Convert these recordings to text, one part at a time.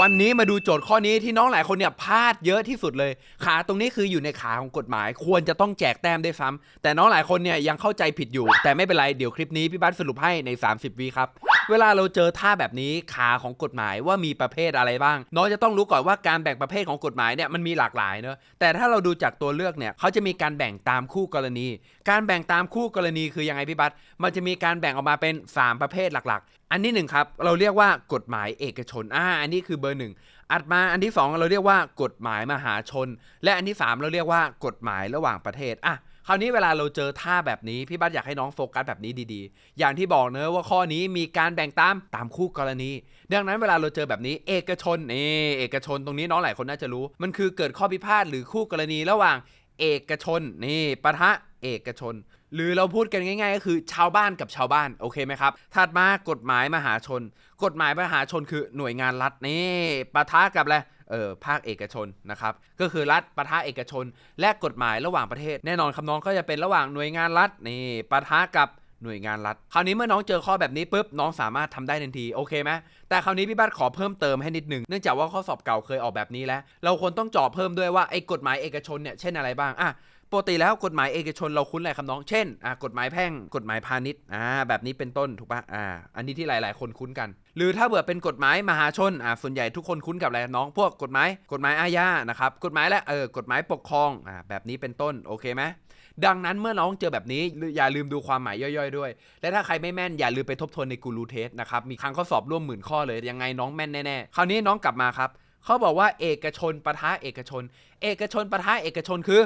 วันนี้มาดูโจทย์ข้อนี้ที่น้องหลายคนเนี่ยพลาดเยอะที่สุดเลย ขาตรงนี้คืออยู่ในขาของกฎหมาย ควรจะต้องแจกแต้มได้ซ้ำแต่น้องหลายคนเนี่ยยังเข้าใจผิดอยู่ แต่ไม่เป็นไรเดี๋ยวคลิปนี้พี่บัสสรุปให้ใน 30วิครับ เวลาเราเจอท่าแบบนี้ขาของกฎหมายว่ามีประเภทอะไรบ้างน้องจะต้องรู้ก่อนว่าการแบ่งประเภทของกฎหมายเนี่ยมันมีหลากหลายเนอะแต่ถ้าเราดูจากตัวเลือกเนี่ยเขาจะมีการแบ่งตามคู่กรณี การแบ่งตามคู่กรณีคือยังไงพี่บัสมันจะมีการแบ่งออกมาเป็น 3 ประเภทหลักๆ อันที่หนึ่งครับเราเรียกว่ากฎหมายเอกชนอ่าอันนี้คือเบอร์หนึ่งอัดมาอันที่ 2 เราเรียกว่ากฎหมายมหาชน และอันที่ 3 เราเรียกว่ากฎหมายระหว่างประเทศอะ คราวนี้เวลาเราเจอท่าแบบนี้ พี่บัสอยากให้น้องโฟกัสแบบนี้ดีๆ อย่างที่บอกเนอะว่าข้อนี้มีการแบ่งตามตามคู่กรณี ดังนั้นเวลาเราเจอแบบนี้เอกชนนี่เอกชนตรงนี้น้องหลายคนน่าจะรู้ มันคือเกิดข้อพิพาทหรือคู่กรณีระหว่างเอกชนนี่ปะทะเอกชน หรือเราพูดกันง่าย ๆ ก็คือชาวบ้านกับชาวบ้านโอเคไหมครับถัดมากฎหมายมหาชน กฎหมายมหาชนคือหน่วยงานรัฐนี่ปะทะกับอะไร เออภาคเอกชนนะครับก็คือรัฐปะทะเอกชน และกฎหมายระหว่างประเทศ แน่นอนคำน้องก็จะเป็นระหว่างหน่วยงานรัฐนี่ปะทะกับหน่วยงานรัฐ คราวนี้เมื่อน้องเจอข้อแบบนี้ปุ๊บน้องสามารถทำได้ทันทีโอเคไหมแต่คราวนี้พี่บัตขอเพิ่มเติมให้นิดหนึ่งเนื่องจากว่าข้อสอบเก่าเคยออกแบบนี้แล้ว เราควรต้องจอบเพิ่มด้วยว่าไอ้กฎหมายเอกชนเนี่ยเช่นอะไรบ้างอะ ปกติแล้วกฎหมายเอกชนเราคุ้นอะไรคำน้อง เช่นกฎหมายแพ่ง กฎหมายพาณิชย์อ่าแบบนี้เป็นต้นถูกปะอ่า อันนี้ที่หลาย ๆ คนคุ้นกัน หรือถ้าเบื่อเป็นกฎหมายมหาชนอ่าส่วนใหญ่ทุกคนคุ้นกับอะไรน้อง พวกกฎหมายกฎหมายอาญานะครับกฎหมายและเออกฎหมายปกครองอ่าแบบนี้เป็นต้นโอเคไหมดังนั้นเมื่อน้องเจอแบบนี้อย่าลืมดูความหมายย่อยๆ ด้วย และถ้าใครไม่แม่นอย่าลืมไปทบทวนในกูรูเทสนะครับมีครั้งข้อสอบร่วมหมื่นข้อเลยยังไงน้องแม่นแน่ๆคราวนี้น้องกลับมาครับเขาบอกว่าเอกชนปะทะเอกชน เอกชนปะทะเอกชนคือ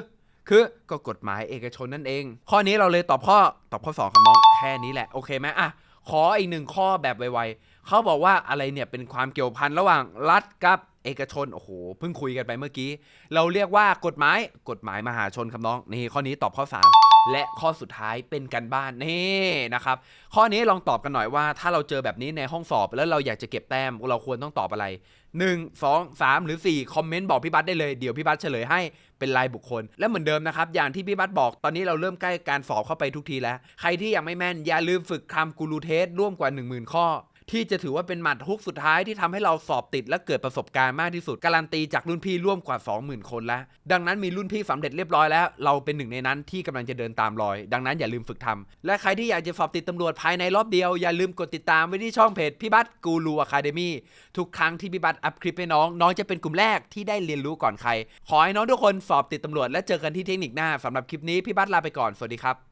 คือก็กฎหมายเอกชนนั่นเอง ข้อนี้เราเลยตอบข้อตอบข้อ2ครับน้องแค่นี้แหละโอเคไหมอะขออีกหนึ่งข้อแบบไวๆเขาบอกว่าอะไรเนี่ยเป็นความเกี่ยวพันระหว่างรัฐกับ เอกชนโอ้โหเพิ่งคุยกันไปเมื่อกี้ เราเรียกว่ากฎหมายกฎหมายมหาชนครับน้องนี่ข้อนี้ตอบข้อ 3 และข้อสุดท้ายเป็นกันบ้านนี่นะครับข้อนี้ลองตอบกันหน่อยว่า ถ้าเราเจอแบบนี้ในห้องสอบ แล้วเราอยากจะเก็บแต้มเราควรต้องตอบอะไร 1 2 3 หรือ 4 คอมเมนต์บอกพี่บัสได้เลยเดี๋ยวพี่บัสเฉลยให้เป็นรายบุคคล และเหมือนเดิมนะครับ อย่างที่พี่บัสบอกตอนนี้เราเริ่มใกล้การสอบเข้าไปทุกทีแล้ว ใครที่ยังไม่แม่นอย่าลืมฝึกคำกูรูเทสร่วมกว่า 10,000 ข้อ ที่จะถือว่าเป็นหมัดฮุกสุดท้ายที่ทำให้เราสอบติดและเกิดประสบการณ์มากที่สุด การันตีจากรุ่นพี่ร่วมกว่า 20,000 คนแล้ว ดังนั้นมีรุ่นพี่สำเร็จเรียบร้อยแล้ว เราเป็นหนึ่งในนั้นที่กำลังจะเดินตามรอย ดังนั้นอย่าลืมฝึกทำและใครที่อยากจะสอบติดตำรวจภายในรอบเดียว อย่าลืมกดติดตามไว้ที่ช่องเพจพี่บัตกูรูอะคาเดมี่ทุกครั้งที่พี่บัตอัพคลิปให้น้องน้องจะเป็นกลุ่มแรกที่ได้เรียนรู้ก่อนใคร ขอให้น้องทุกคนสอบติดตำรวจและเจอกันที่เทคนิคหน้าสำหรับคลิปนี้พี่บัตลาไปก่อนสวัสดีครับ